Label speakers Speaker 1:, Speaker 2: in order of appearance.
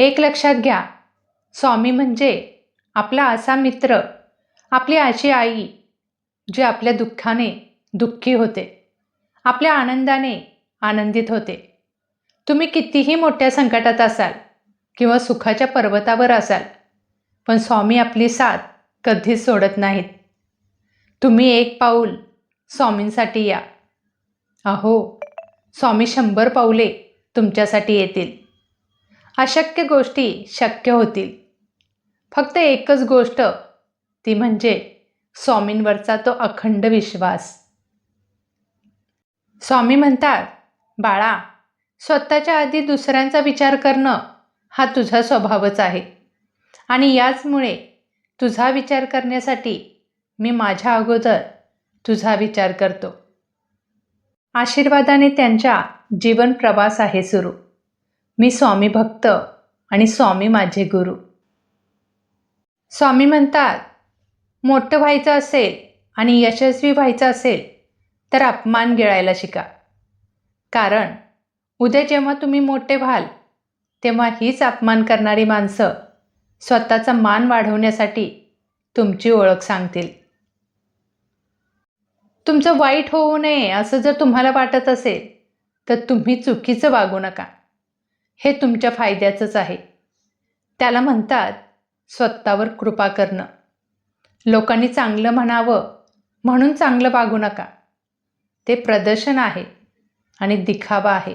Speaker 1: एक लक्षात घ्या. स्वामी म्हणजे आपला असा मित्र आपली अशी आई जी आपल्या दुःखाने दुःखी होते. आपल्या आनंदाने आनंदित होते. तुम्ही कितीही मोठ्या संकटात असाल किंवा सुखाच्या पर्वतावर असाल पण स्वामी आपली साथ कधीच सोडत नाहीत. तुम्ही एक पाऊल स्वामींसाठी या. अहो स्वामी शंभर पाऊले तुमच्यासाठी येतील. अशक्य गोष्टी शक्य होतील. फक्त एकच गोष्ट ती म्हणजे स्वामींवरचा तो अखंड विश्वास. स्वामी म्हणतात बाळा स्वतःच्या आधी दुसऱ्यांचा विचार करणं हा तुझा स्वभावच आहे. आणि याचमुळे तुझा विचार करण्यासाठी मी माझ्या अगोदर तुझा विचार करतो. आशीर्वादाने त्यांच्या जीवन प्रवास आहे सुरू. मी स्वामी भक्त आणि स्वामी माझे गुरु. स्वामी म्हणतात मोठं व्हायचं असेल आणि यशस्वी व्हायचं असेल तर अपमान गिळायला शिका. कारण उद्या जेव्हा तुम्ही मोठे व्हाल तेव्हा हीच अपमान करणारी माणसं स्वतःचा मान वाढवण्यासाठी तुमची ओळख सांगतील. तुमचं वाईट होऊ नये असं जर तुम्हाला वाटत असेल तर तुम्ही चुकीचं वागू नका. हे तुमच्या फायद्याचंच आहे. त्याला म्हणतात स्वतःवर कृपा करणं. लोकांनी चांगलं म्हणावं म्हणून चांगलं वागू नका. ते प्रदर्शन आहे आणि दिखावा आहे.